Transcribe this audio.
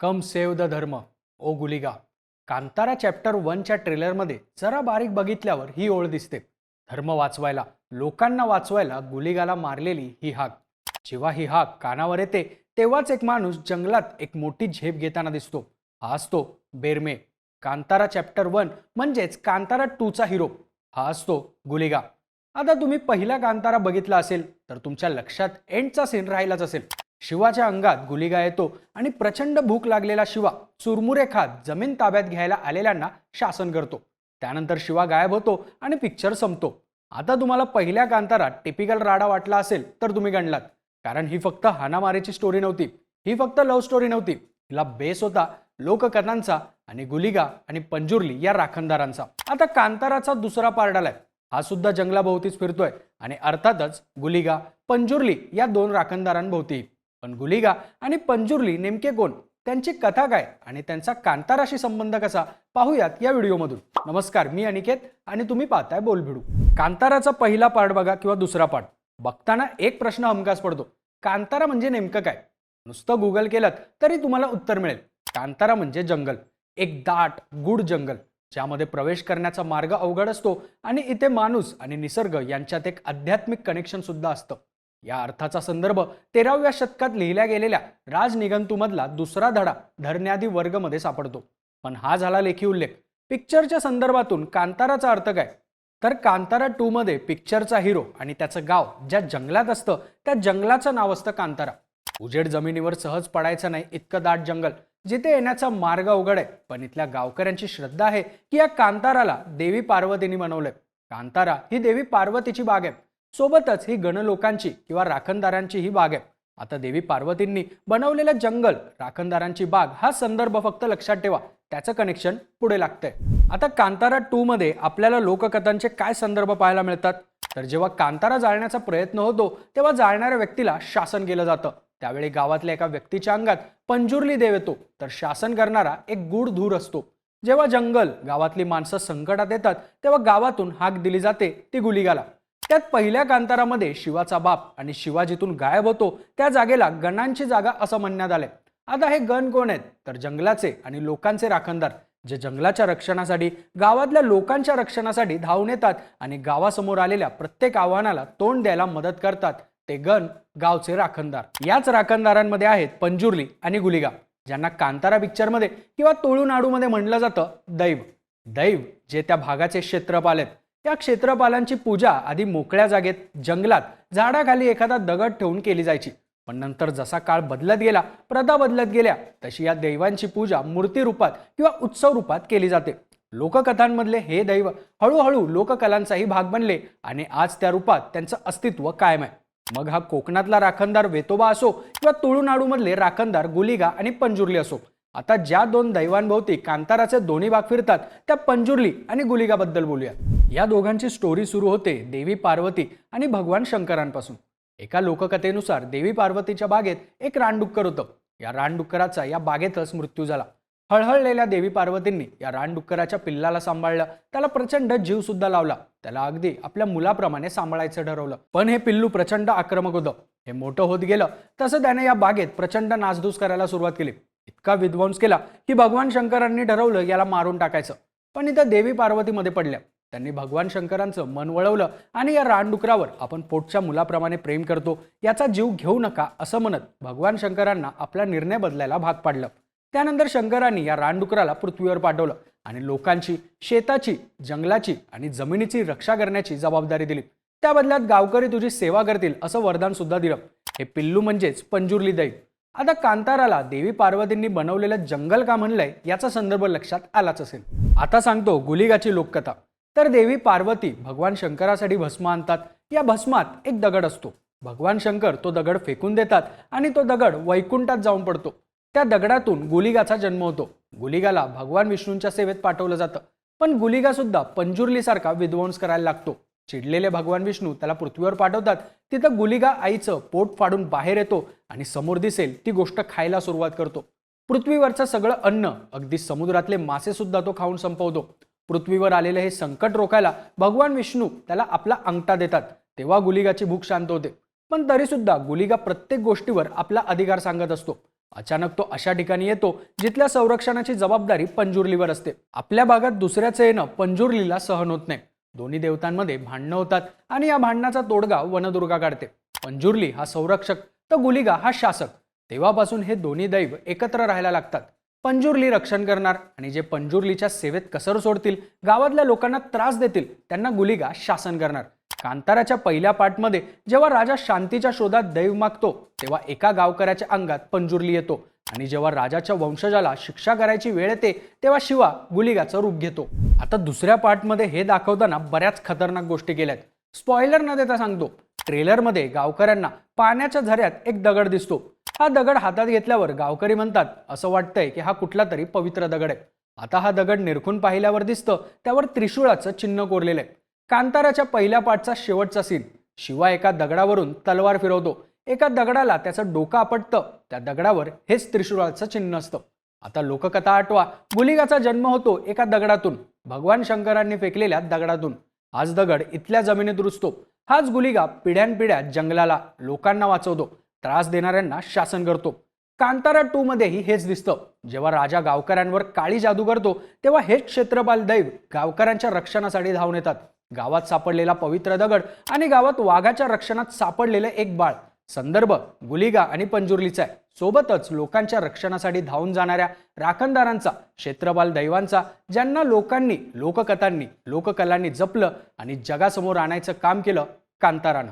Come save the धर्म ओ गुलिगा. Kantara chapter वनच्या ट्रेलरमध्ये जरा बारीक बघितल्यावर ही ओळ दिसते. धर्म वाचवायला लोकांना वाचवायला गुलिगाला मारलेली ही हाक. जेव्हा ही हाक कानावर येते तेव्हाच एक माणूस जंगलात एक मोठी झेप घेताना दिसतो. हा असतो बेरमे. कांतारा चॅप्टर वन म्हणजेच कांतारा टूचा हिरो हा असतो गुलिगा. आता तुम्ही पहिला कांतारा बघितला असेल तर तुमच्या लक्षात एंडचा सीन राहिलाच असेल. शिवाच्या अंगात गुलिगा येतो आणि प्रचंड भूक लागलेला शिवा चुरमुरे खात जमीन ताब्यात घ्यायला आलेल्यांना शासन करतो. त्यानंतर शिवा गायब होतो आणि पिक्चर संपतो. आता तुम्हाला पहिल्या कांतारात टिपिकल राडा वाटला असेल तर तुम्ही गणलात. कारण ही फक्त हानामारीची स्टोरी नव्हती. ही फक्त लव्ह स्टोरी नव्हती. हिला बेस होता लोककथांचा आणि गुलिगा आणि पंजुर्ली या राखणदारांचा. आता कांताराचा दुसरा पार्ट आलाय. हा सुद्धा जंगलाभोवतीच फिरतोय आणि अर्थातच गुलिगा पंजुर्ली या दोन राखणदारांभोवती. पण गुलिगा आणि पंजुर्ली नेमके कोण? त्यांची कथा काय आणि त्यांचा कांताराशी संबंध कसा? पाहूयात या व्हिडिओमधून. नमस्कार मी अनिकेत आणि तुम्ही पाहताय बोलभिडू कांताराचा पहिला पार्ट बघा किंवा दुसरा पार्ट. बघताना एक प्रश्न हमखास पडतो. कांतारा म्हणजे नेमकं काय? नुसतं गुगल केलं तरी तुम्हाला उत्तर मिळेल. कांतारा म्हणजे जंगल. एक दाट गुड जंगल ज्यामध्ये प्रवेश करण्याचा मार्ग अवघड असतो आणि इथे माणूस आणि निसर्ग यांच्यात एक आध्यात्मिक कनेक्शन सुद्धा असतं. या अर्थाचा संदर्भ तेराव्या शतकात लिहिल्या गेलेल्या राजनिघंतूमधला दुसरा धडा धरण्यादी वर्गमध्ये सापडतो. पण हा झाला लेखी उल्लेख. पिक्चरच्या संदर्भातून कांताराचा अर्थ काय? तर कांतारा टू मध्ये पिक्चरचा हिरो आणि त्याचं गाव ज्या जंगलात असतं त्या जंगलाचं नाव असतं कांतारा. उजेड जमिनीवर सहज पडायचं नाही इतकं दाट जंगल जिथे येण्याचा मार्ग अवघड आहे. पण इथल्या गावकऱ्यांची श्रद्धा आहे की या कांताराला देवी पार्वतीने बनवलंय. कांतारा ही देवी पार्वतीची बाग आहे. सोबतच ही गणलोकांची किंवा राखणदारांची ही बाग आहे. आता देवी पार्वतींनी बनवलेलं जंगल राखणदारांची बाग हा संदर्भ फक्त लक्षात ठेवा. त्याचं कनेक्शन पुढे लागतंय. आता कांतारा टू मध्ये आपल्याला लोककथांचे काय संदर्भ पाहायला मिळतात? तर जेव्हा कांतारा जाळण्याचा प्रयत्न होतो तेव्हा जाळणाऱ्या व्यक्तीला शासन केलं जातं. त्यावेळी गावातल्या एका व्यक्तीच्या अंगात पंजुर्ली देव येतो. तर शासन करणारा एक गुढ धूर असतो. जेव्हा जंगल गावातली माणसं संकटात येतात तेव्हा गावातून हाक दिली जाते ती गुलिगाला. त्यात पहिल्या कांतारामध्ये शिवाचा बाप आणि शिवाजीतून गायब होतो त्या जागेला गणांची जागा असं म्हणण्यात आलंय. आता हे गण कोण आहेत? तर जंगलाचे आणि लोकांचे राखणदार जे जंगलाच्या रक्षणासाठी गावातल्या लोकांच्या रक्षणासाठी धावून येतात आणि गावासमोर आलेल्या प्रत्येक आव्हानाला तोंड द्यायला मदत करतात ते गण गावचे राखणदार. याच राखणदारांमध्ये आहेत पंजुर्ली आणि गुलिगा ज्यांना कांतारा पिक्चरमध्ये किंवा तुळूनाडूमध्ये म्हणलं जातं दैव. दैव जे त्या भागाचे क्षेत्रपाल आहेत. या क्षेत्रपालांची पूजा आधी मोकळ्या जागेत जंगलात झाडाखाली एखादा दगड ठेवून केली जायची. पण नंतर जसा काळ बदलत गेला प्रथा बदलत गेल्या तशी या दैवांची पूजा मूर्ती रूपात किंवा उत्सव रूपात केली जाते. लोककथांमधले हे दैव हळूहळू लोककलांचाही भाग बनले आणि आज त्या रूपात त्यांचं अस्तित्व कायम आहे. मग हा कोकणातला राखणदार वेतोबा असो किंवा तुळुनाडूमधले राखणदार गुलिगा आणि पंजुर्ली असो आता ज्या दोन दैवांभोवती कांताराचे दोन्ही भाग फिरतात त्या पंजुर्ली आणि गुलिगाबद्दल बोलूया. या दोघांची स्टोरी सुरू होते देवी पार्वती आणि भगवान शंकरांपासून. एका लोककथेनुसार देवी पार्वतीच्या बागेत एक रानडुक्कर होतं. या रानडुक्कराचा या बागेतच मृत्यू झाला. हळहळलेल्या देवी पार्वतींनी या रानडुक्कराच्या पिल्लाला सांभाळलं. त्याला प्रचंड जीव सुद्धा लावला. त्याला अगदी आपल्या मुलाप्रमाणे सांभाळायचं ठरवलं. पण हे पिल्लू प्रचंड आक्रमक होतं. हे मोठं होत गेलं तसं त्याने या बागेत प्रचंड नासधूस करायला सुरुवात केली. इतका विध्वंस केला की भगवान शंकरांनी ठरवलं याला मारून टाकायचं. पण इथं देवी पार्वतीमध्ये पडल्या. त्यांनी भगवान शंकरांचं मन वळवलं आणि या रानडुकरावर आपण पोटच्या मुलाप्रमाणे प्रेम करतो याचा जीव घेऊ नका असं म्हणत भगवान शंकरांना आपला निर्णय बदलायला भाग पाडलं. त्यानंतर शंकरांनी या रानडुकराला पृथ्वीवर पाठवलं आणि लोकांची शेताची जंगलाची आणि जमिनीची रक्षा करण्याची जबाबदारी दिली. त्या बदल्यात गावकरी तुझी सेवा करतील असं वरदान सुद्धा दिलं. हे पिल्लू म्हणजेच पंजुर्ली दैव. आता कांताराला देवी पार्वतींनी बनवलेलं जंगल का म्हणलंय याचा संदर्भ लक्षात आलाच असेल. आता सांगतो गुलिगाची लोककथा. तर देवी पार्वती भगवान शंकरासाठी भस्म आणतात. या भस्मात एक दगड असतो. भगवान शंकर तो दगड फेकून देतात आणि तो दगड वैकुंठात जाऊन पडतो. त्या दगडातून गुलिगाचा जन्म होतो. गुलिगाला भगवान विष्णूंच्या सेवेत पाठवलं जातं. पण गुलिगा सुद्धा पंजुर्लीसारखा विध्वंस करायला लागतो. चिडलेले भगवान विष्णू त्याला पृथ्वीवर पाठवतात. तिथं गुलिगा आईचं पोट फाडून बाहेर येतो आणि समोर दिसेल ती गोष्ट खायला सुरुवात करतो. पृथ्वीवरचं सगळं अन्न अगदी समुद्रातले मासे सुद्धा तो खाऊन संपवतो. पृथ्वीवर आलेले हे संकट रोखायला भगवान विष्णू त्याला आपला अंगठा देतात. तेव्हा गुलिगाची भूक शांत होते. पण तरीसुद्धा गुलिगा प्रत्येक गोष्टीवर आपला अधिकार सांगत असतो. अचानक तो अशा ठिकाणी येतो जिथल्या संरक्षणाची जबाबदारी पंजुर्लीवर असते. आपल्या भागात दुसऱ्याचं येणं पंजुर्लीला सहन होत नाही. दोन्ही देवतांमध्ये भांडणं होतात आणि या भांडणाचा तोडगा वनदुर्गा काढते. पंजुर्ली हा संरक्षक तर गुलिगा हा शासक. तेव्हापासून हे दोन्ही दैव एकत्र राहायला लागतात. पंजुर्ली रक्षण करणार आणि जे पंजुर्लीच्या सेवेत कसर सोडतील गावातल्या लोकांना त्रास देतील त्यांना गुलिगा शासन करणार. कांताराच्या पहिल्या पार्टमध्ये जेव्हा राजा शांतीच्या शोधात दैव मागतो तेव्हा एका गावकऱ्याच्या अंगात पंजुर्ली येतो. आणि जेव्हा राजाच्या वंशजाला शिक्षा करायची वेळ येते तेव्हा शिवा गुलिगाचं रूप घेतो. आता दुसऱ्या पार्टमध्ये हे दाखवताना बऱ्याच खतरनाक गोष्टी केल्यात. स्पॉयलर न देता सांगतो ट्रेलरमध्ये गावकऱ्यांना पाण्याच्या झऱ्यात एक दगड दिसतो. हा दगड हातात घेतल्यावर गावकरी म्हणतात असं वाटतंय की हा कुठला तरी पवित्र दगड आहे. आता हा दगड निरखून पाहिल्यावर दिसतं त्यावर त्रिशूळाचं चिन्ह कोरलेलं आहे. कांताराच्या पहिल्या पाठचा शेवटचा सीन. शिवा एका दगडावरून तलवार फिरवतो. एका दगडाला त्याचं डोकं आपटतं. त्या दगडावर हेच त्रिशूळाचं चिन्ह असतं. आता लोककथा आठवा. गुलिगाचा जन्म होतो एका दगडातून. भगवान शंकरांनी फेकलेल्या दगडातून. हाच दगड इथल्या जमिनीत रुजतो. हाच गुलिगा पिढ्यानपिढ्या जंगलाला लोकांना वाचवतो त्रास देणाऱ्यांना शासन करतो. कांतारा टू मध्येही हेच दिसतं. जेव्हा राजा गावकऱ्यांवर काळी जादू करतो तेव्हा हेच क्षेत्रपाल दैव गावकऱ्यांच्या रक्षणासाठी धावून येतात. गावात सापडलेला पवित्र दगड आणि गावात वाघाच्या रक्षणात सापडलेलं एक बाळ. संदर्भ गुलिगा आणि पंजुर्लीचा आहे. सोबतच लोकांच्या रक्षणासाठी धावून जाणाऱ्या राखणदारांचा क्षेत्रपाल दैवांचा ज्यांना लोकांनी लोककथांनी लोककलांनी जपलं आणि जगासमोर आणायचं काम केलं कांतारानं.